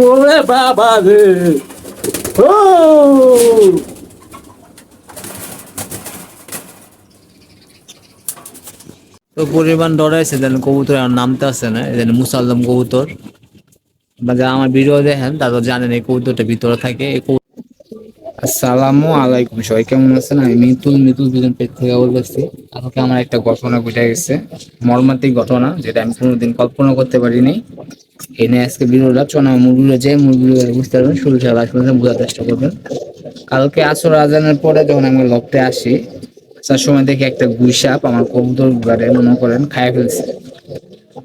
ওরে বাবা রে। ও! তো পরিমাণ ডরাইছে দেন কবুতর আর নামতে আসে না এই মুসাল্লাম কবুতর। বা যারা আমার ভিডিও দেখেন তারা তো জানেন এই কবুতরটা ভিতরে থাকে এই কবুতর আসসালামু আলাইকুম সবাই কেমন আছেন? আমি মিতুল মিতুল দুজন পেট থেকে বলতেছি। কালকে আমার একটা ঘটনা ঘটে গেছে মর্মান্তিক ঘটনা যেটা আমি কোনোদিন কল্পনা করতে পারিনি। এনে আজকে ভিডিওটা চনা মুরগুলো যে মুরগুলো বুঝতে পারবেন শুরু থেকে লাস্ট বোঝার চেষ্টা করবেন। কালকে আসর আজানের পরে যখন আমি লকতে আসি, আসার সময় দেখি একটা গুইসাপ আমার কবুতর ঘরে মনে করেন খায় ফেলছে।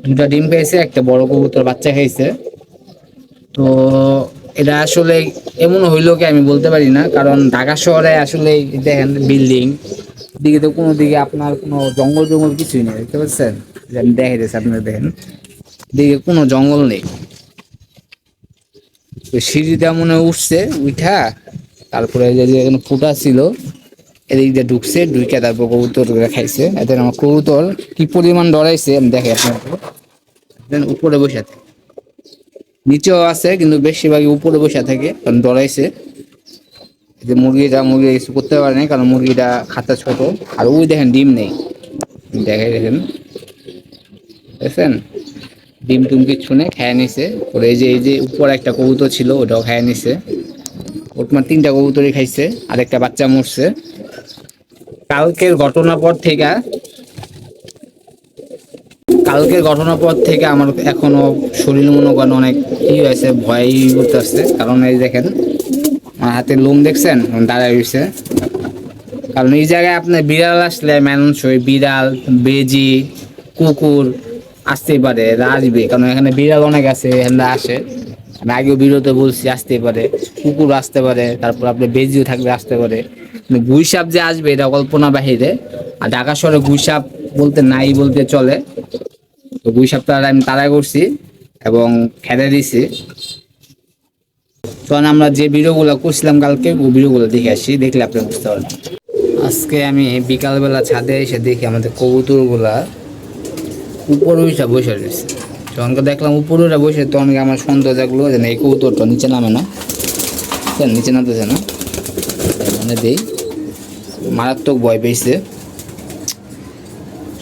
দুটা ডিম পেয়েছে একটা বড় কবুতর বাচ্চা খাইছে। তো এটা আসলে এমন হইল কি আমি বলতে পারি না, কারণ ঢাকা শহরে আসলে দেখেন বিল্ডিং দিকে তো কোনো দিকে আপনার কোনো জঙ্গল জঙ্গল কিছুই নেই দেখতে পাচ্ছেন আমি দেখে দিয়েছি আপনারা দেখেন। দিকে কোনো জঙ্গল নেই। সিঁড়িটা মনে উঠছে, উঠা, তারপরে যে ফুটা ছিল, এদিক দিয়ে ঢুকছে ঢুকে তারপর কবুতর খাইছে। এতে আমার কবুতর কি পরিমাণ ডরাইছে, আমি দেখে আপনাকে। উপরে বসে থাকে। নিচেও আছে, কিন্তু বেশিরভাগই উপরে বসে থাকে, কারণ ডরাইছে। যে মুরগিটা, মুরগি কিছু করতে পারে না কারণ মুরগিটা খাতা ছোট, আর ওই দেখেন ডিম নেই। দেখে দেখেন। দেখছেন ডিম টুম কিচ্ছু নেই খেয়ে নিছে। ওর এই যে এই যে উপর একটা কবুতর ছিল, ওটাও খেয়ে নিছে। ওর তোমার তিনটা কবুতরই খাইছে, আর একটা বাচ্চা মরছে। কালকের ঘটনার পর থেকে কালকের ঘটনার পর থেকে আমার এখনও শরীর মনে করেন অনেক ই হয়েছে, ভয় আসছে কারণ এই দেখেন, আমার হাতে লোম দেখছেন? দাঁড়ায় রয়েছে। কারণ এই জায়গায় আপনার বিড়াল আসলে মানুষই বিড়াল, বেজি, কুকুর আসতেই পারে, এরা আসবে। কারণ এখানে বিড়াল অনেক আছে এখানে আসে। আমি আগেও বিরতে বলছি আসতেই পারে। কুকুর আসতে পারে, তারপর আপনার বেজিও থাকলে আসতে পারে। গুইসাপ যে আসবে, এটা কল্পনা বাহিরে। আর ঢাকা শহরে গুইসাপ বলতে নাই বলতে চলে। তো গুইসাপটা আমি তাড়াই করছি এবং খেতে দিছি। তখন আমরা যে ভিডিওগুলো করছিলাম কালকে, ওই ভিডিওগুলো দেখে আসি, দেখলে আপনি বুঝতে পারবেন। আজকে আমি বিকালবেলা ছাদে এসে দেখি আমাদের কবুতরগুলা উপরে উঠে বসে রয়েছে। যখন দেখলাম উপরে উঠে বসে তখন আমার সন্দেহ জাগলো যে না, এই কবুতরটা নিচে নামে না? নিচে নামতেছে না। মানে দেই, মারাত্মক ভয় পেয়েছে।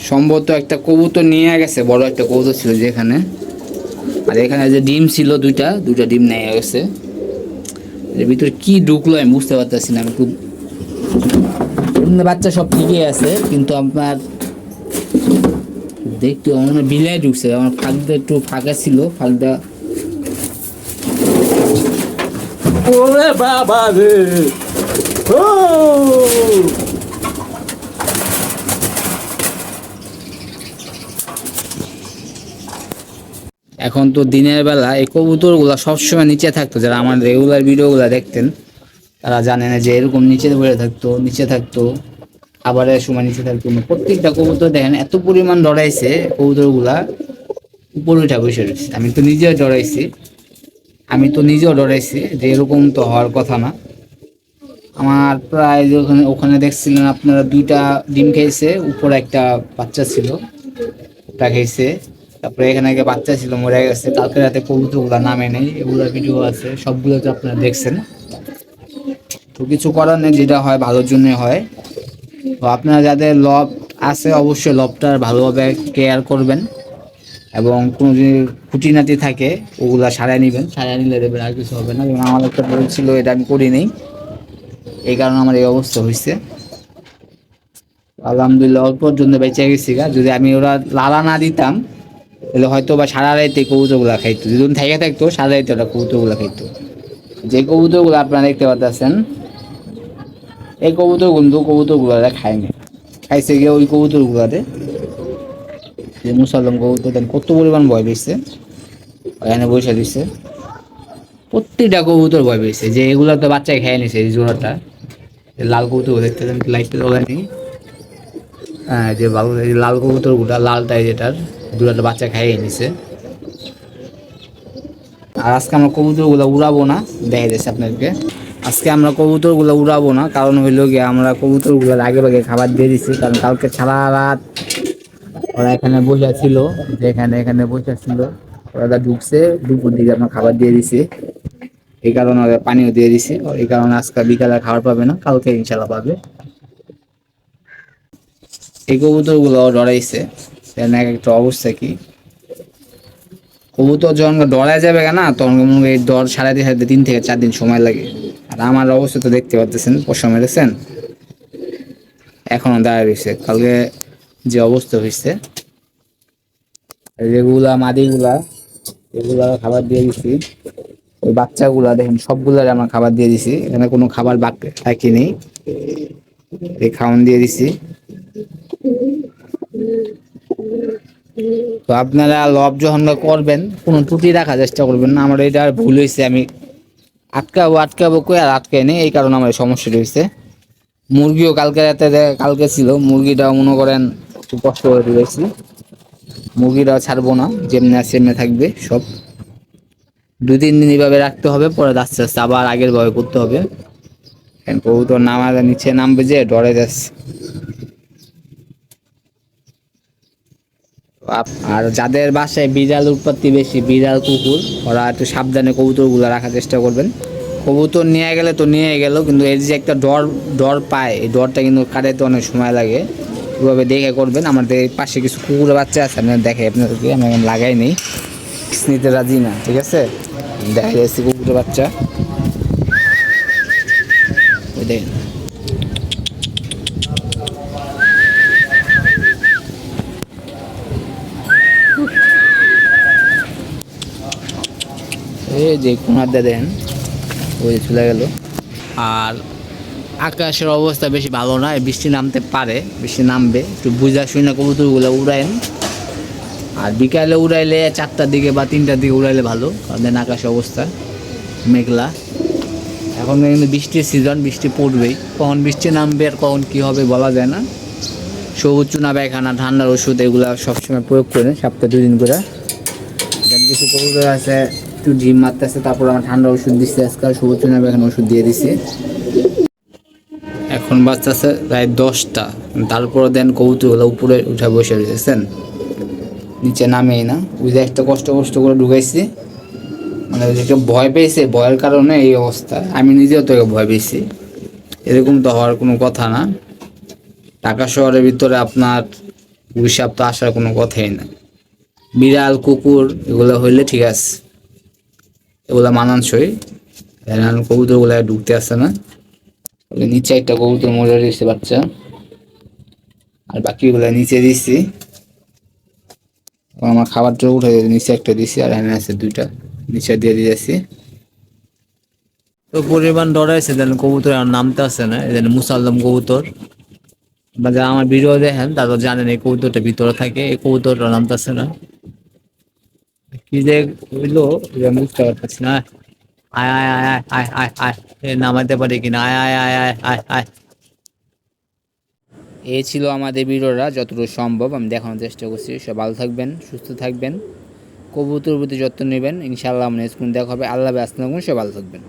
সম্ভবত একটা কবুতর নিয়ে গেছে, বড় একটা কবুতর ছিল যেখানে। আর এখানে যে ডিম ছিল দুইটা দুইটা ডিম নিয়ে গেছে। এর ভিতরে কি ঢুকলো আমি বুঝতে পারতেছি না, আমি খুব বাচ্চা সব ঠিকই আছে, কিন্তু আপনার দেখতে আমার বিলাই ঢুকছে আমার ফাঁকটা একটু ফাঁকা ছিল ফাঁকটা ওরে বাবা রে। ও। এখন তো দিনের বেলা এই কবুতরগুলো সবসময় নিচে থাকতো যারা আমার রেগুলার ভিডিওগুলো দেখতেন তারা জানে না যে এরকম নিচে বসে থাকতো নিচে থাকতো। খাবারের সময় নিচে থাকতো প্রত্যেকটা কবুতর দেখেন, এত পরিমাণ ডরাইছে কবুতরগুলা। উপরে উঠা বসে রয়েছে। আমি তো নিজেও ডরাইছি আমি তো নিজেও ডরাইছি যে এরকম তো হওয়ার কথা না। আমার প্রায় ওখানে ওখানে দেখছিলেন আপনারা দুইটা ডিম খেয়েছে, উপরে একটা বাচ্চা ছিল, ওটা খেয়েছে। তারপরে এখানে আগে বাচ্চা ছিল, মরে গেছে। কালকে রাতে কবুতরগুলো নামে নেই এগুলোর ভিডিও আছে, সবগুলো তো আপনারা দেখছেন। তো কিছু করার নেই, যেটা হয় ভালোর জন্য হয়। তো আপনারা যাদের লব আছে, অবশ্যই লবটার ভালোভাবে কেয়ার করবেন এবং কোনো যদি খুঁটিনাটি থাকে, ওগুলা সারাই নেবেন। সারাই নিলে দেবেন আর কিছু হবে না। আমার একটা বই ছিল, এটা আমি করি নেই। এই কারণে আমার এই অবস্থা হয়েছে। আলহামদুলিল্লাহ অল্পর জন্য বেঁচে গেছি গা। যদি আমি ওরা লালা না দিতাম, তাহলে হয়তো বা সারা রাইতে কবুতরগুলা খাইতো। যদি থেকে থাকতো সারা রাইতে ওরা কবুতরগুলা খাইতো। যে কবুতরগুলো আপনারা দেখতে পাচ্ছেন এই কবুতর কিন্তু কবুতরগুলো খায়নি খাইছে গিয়ে ওই কবুতরগুলাতে যে মুসলমান কবুতর দেন কত পরিমাণ ভয় পেয়েছে। এখানে বসে দিচ্ছে প্রত্যেকটা কবুতর ভয় পেয়েছে। যে এগুলো তো বাচ্চাই খেয়ে নিছে, এই জোড়াটা। লাল কবুতর দেখতে লাইটটা জ্বলেনি হ্যাঁ যে ভালো লাল কবুতরগুলা লালটাই যেটার দুটাটা বাচ্চা খাইয়ে নিছে। আর আজকে আমরা কবুতরগুলো উড়াবো না দেখা যাচ্ছে আপনাদেরকে। আজকে আমরা কবুতরগুলো উড়াবো না, কারণ হইল গিয়ে আমরা কবুতরগুলোর আগে ভাগে খাবার দিয়ে দিচ্ছি কারণ কালকে সারা রাত ওরা এখানে বসে ছিল যে এখানে বসে ছিল, ওরা ঢুকছে দুপুর দিকে আমরা খাবার দিয়ে দিছি। এই কারণে ওরা পানিও দিয়ে দিছি, এই কারণে আজকে বিকালে খাবার পাবে না, কালকে ইনশাল্লাহ পাবে। এই কবুতরগুলো ডরাইছে এক একটা অবস্থা কি? কবুতর যখন ডরা যাবে না, তখন মনে এই ডর সারাতে সারাতে তিন থেকে চার দিন সময় লাগে। আর আমার অবস্থা তো দেখতে পাচ্ছেন পশা মেরেছেন এখনও দাঁড়ায় রয়েছে। কালকে যে অবস্থা হয়েছে, যেগুলা মাদিগুলা এগুলা খাবার দিয়ে দিছি, ওই বাচ্চাগুলা দেখেন, সবগুলার আমরা খাবার দিয়ে দিছি। এখানে কোনো খাবার বাকি বাকি নেই। এই খাওয়ান দিয়ে দিছি। তো আপনারা লব যখন করবেন, কোনো ত্রুটি রাখার চেষ্টা করবেন না। আমার এটা ভুল হয়েছে, আমি আটকাবো আটকাবো কই আর আটকাই নেই এই কারণে আমার এই সমস্যাটা হয়েছে। মুরগিও কালকে রাতে কালকে ছিল, মুরগিটাও মনে করেন একটু কষ্ট করে দিয়েছি মুরগিটাও ছাড়বো না, যেমনি আছে সেমনি থাকবে সব। দু তিন দিন এইভাবে রাখতে হবে, পরে আস্তে আস্তে আবার আগের ভাবে করতে হবে। কবুতর নামা নিচে নামবে যে, ডরে যাচ্ছে। আর যাদের বাসায় বিড়াল উৎপত্তি বেশি, বিড়াল, কুকুর, ওরা একটু সাবধানে কবুতরগুলো রাখার চেষ্টা করবেন। কবুতর নিয়ে গেলে তো নিয়ে গেল, কিন্তু এর যে একটা ডর ডর পায়, এই ডরটা কিন্তু কাটাইতে অনেক সময় লাগে। এভাবে দেখে করবেন। আমাদের পাশে কিছু কুকুরের বাচ্চা আছে আপনার দেখে আপনাদেরকে, আমি এখন লাগাই নেই। নিতে রাজি না, ঠিক আছে? দেখা যাচ্ছে কুকুরের বাচ্চা। দেখেন। যে কোনারটা দেন, ওই চলে গেল। আর আকাশের অবস্থা বেশি ভালো না বৃষ্টি নামতে পারে, বৃষ্টি নামবে, একটু বুঝা শুনে কবুতরগুলো উড়ায়েন আর বিকালে উড়াইলে চারটার দিকে বা তিনটার দিকে উড়াইলে ভালো, কারণ দেন আকাশের অবস্থা মেঘলা। এখন কিন্তু বৃষ্টির সিজন বৃষ্টি পড়বেই। কখন বৃষ্টি নামবে আর কখন কী হবে বলা যায় না। সবুজ চুনা পায়খানা, ঠান্ডার ওষুধ, এগুলো সবসময় প্রয়োগ করেন সপ্তাহে দুদিন করে। কিছু কবুতর আছে একটু ডিম মারতেছে, তারপর আমার ঠান্ডা ওষুধ দিচ্ছে আজকাল সবুজ চুনা পায়খানা ওষুধ দিয়ে দিছি। এখন বাজতেছে প্রায় দশটা, তারপরে দেন কবুতরগুলো উপরে উঠে বসে রয়েছেন নিচে নামেই না, ওই যে একটা কষ্ট কষ্ট করে ঢুকাইছি। মানে একটা ভয় পেয়েছে, ভয়ের কারণে এই অবস্থা। আমি নিজেও তো ভয় পেয়েছি। এরকম তো হওয়ার কোনো কথা না। ঢাকা শহরের ভিতরে আপনার অভিশাপ তো আসার কোনো কথাই না। বিড়াল, কুকুর, এগুলো হইলে ঠিক আছে। এগুলো মানানসই। এখন কবুতরগুলো ঢুকতে আসছে না। নিচে একটা কবুতর মরে রয়েছে, বাচ্চা। আর বাকিগুলো নিচে এখন আমার খাবারটা উঠে নিচে একটা দিছি, আর এখানে আছে দুইটা। নিচে দিয়ে দিয়েছি। তো পরিমাণ ডরাইছে দেন কবুতর আর নামতে আসে না এদের মুসাল্লাম কবুতর। বা যারা আমার ভিডিও দেখেন, তারা জানেন এই কবুতরটা ভিতরে থাকে, এই কবুতরটা নামতেছে না। কি যে হইল বুঝতে পারতেছি না আয় আয় আয় আয় আয় আয় আয় এ নামাইতে পারি কিনা আয় আয় আয় আয় আয় আয় এ ছিল আমাদের ভিডিওটা যতটুকু সম্ভব আমি দেখানোর চেষ্টা করছি সব ভালো থাকবেন সুস্থ থাকবেন কবুতর প্রতি যত্ন নেবেন ইনশাআল্লাহ আমার স্কুল দেখা হবে আল্লাহ থাকবেন সব ভালো থাকবেন